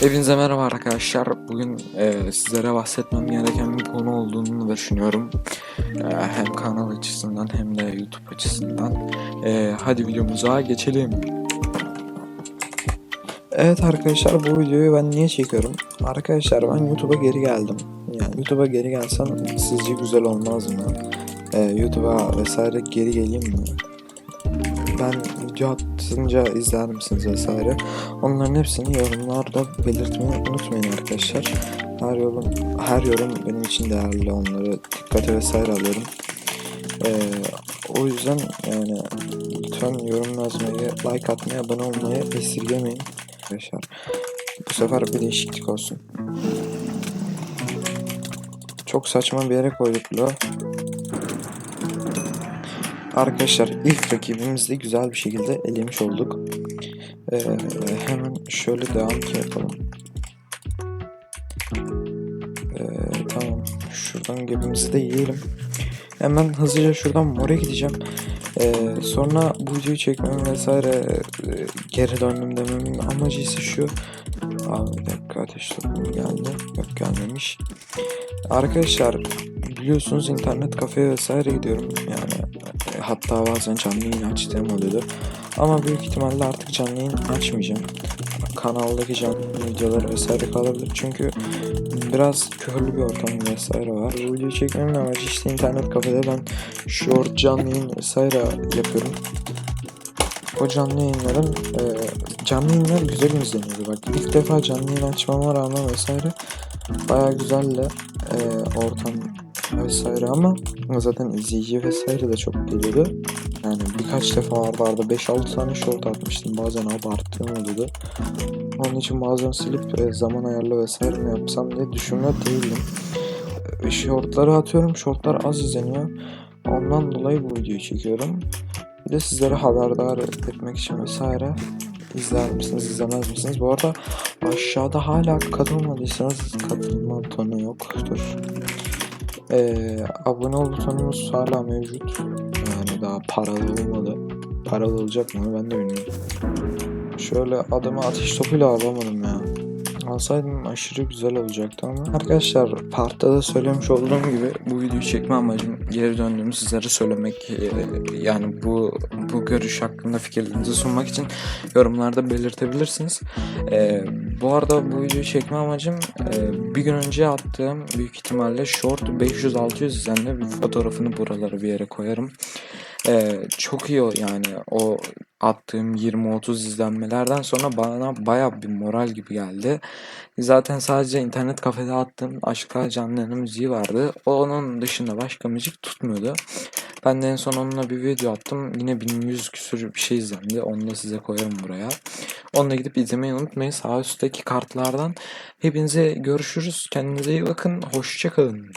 Hepinize merhaba arkadaşlar. Bugün e, sizlere bahsetmem gereken bir konu olduğunu düşünüyorum. E, hem kanal açısından hem de YouTube açısından. E, hadi videomuza geçelim. Evet arkadaşlar bu videoyu ben niye çekiyorum? Arkadaşlar ben YouTube'a geri geldim. Yani YouTube'a geri gelsem sizce güzel olmaz mı? E, YouTube'a vesaire geri geleyim mi? Ben video atınca izler misiniz vesaire? Onların hepsini yorumlarda belirtmeyi unutmayın arkadaşlar. Her yorum, her yorum benim için değerli. Onları dikkate vesaire alıyorum. Ee, o yüzden yani lütfen yorum yazmayı, like atmayı, abone olmayı esirgemeyin arkadaşlar. Bu sefer bir değişiklik olsun. Çok saçma bir yere koyduk lo. Arkadaşlar ilk rakibimizi güzel bir şekilde elemiş olduk. Ee, hemen şöyle devam ki yapalım. Ee, tamam. Şuradan gebimizi de yiyelim. Hemen hızlıca şuradan mora gideceğim. Ee, sonra bu videoyu çekmem vesaire e, geri döndüm dememin amacı ise şu. Aa, bir dakika ateş geldi. Yok gelmemiş. Arkadaşlar biliyorsunuz internet kafeye vesaire gidiyorum. Yani e, hatta bazen canlı yayın açtığım oluyordu. Ama büyük ihtimalle artık canlı yayın açmayacağım. Kanaldaki canlı videolar vesaire kalabilir çünkü biraz köhürlü bir ortam vesaire var. Bu videoyu çekmemin amacı işte internet kafede ben short canlı yayın vesaire yapıyorum. O canlı yayınların e, canlı yayınlar güzel izleniyordu bak ilk defa canlı yayın açmama rağmen vesaire baya güzeldi e, ortam vesaire ama zaten izleyici vesaire de çok geliyordu. Yani birkaç defa arda arda 5-6 tane short atmıştım bazen abarttığım oluyordu. Onun için bazen silip e, zaman ayarlı vesaire mi yapsam diye düşünme değildim. E, shortları atıyorum shortlar az izleniyor. Ondan dolayı bu videoyu çekiyorum. Bir de sizlere haberdar etmek için vesaire izler misiniz izlemez misiniz? Bu arada aşağıda hala katılmadıysanız katılma butonu yoktur. Ee, abone ol butonumuz hala mevcut. Yani daha paralı olmadı. Paralı olacak mı ben de bilmiyorum. Şöyle adamı ateş topuyla alamadım ya. Alsaydım aşırı güzel olacaktı ama. Arkadaşlar partta da söylemiş olduğum gibi bu videoyu çekme amacım geri döndüğümü sizlere söylemek. e, Yani bu bu görüş hakkında fikirlerinizi sunmak için yorumlarda belirtebilirsiniz. E, bu arada bu videoyu çekme amacım e, bir gün önce attığım büyük ihtimalle short 500-600 izlenme bir fotoğrafını buralara bir yere koyarım. E, çok iyi yani o attığım 20-30 izlenmelerden sonra bana baya bir moral gibi geldi. Zaten sadece internet kafede attığım Aşklar Canlı'nın müziği vardı. Onun dışında başka müzik tutmuyordu. Ben de en son onunla bir video attım. Yine 1100 küsür bir şey izlendi. Onu da size koyarım buraya. Onu da gidip izlemeyi unutmayın. Sağ üstteki kartlardan. Hepinize görüşürüz. Kendinize iyi bakın. Hoşçakalın.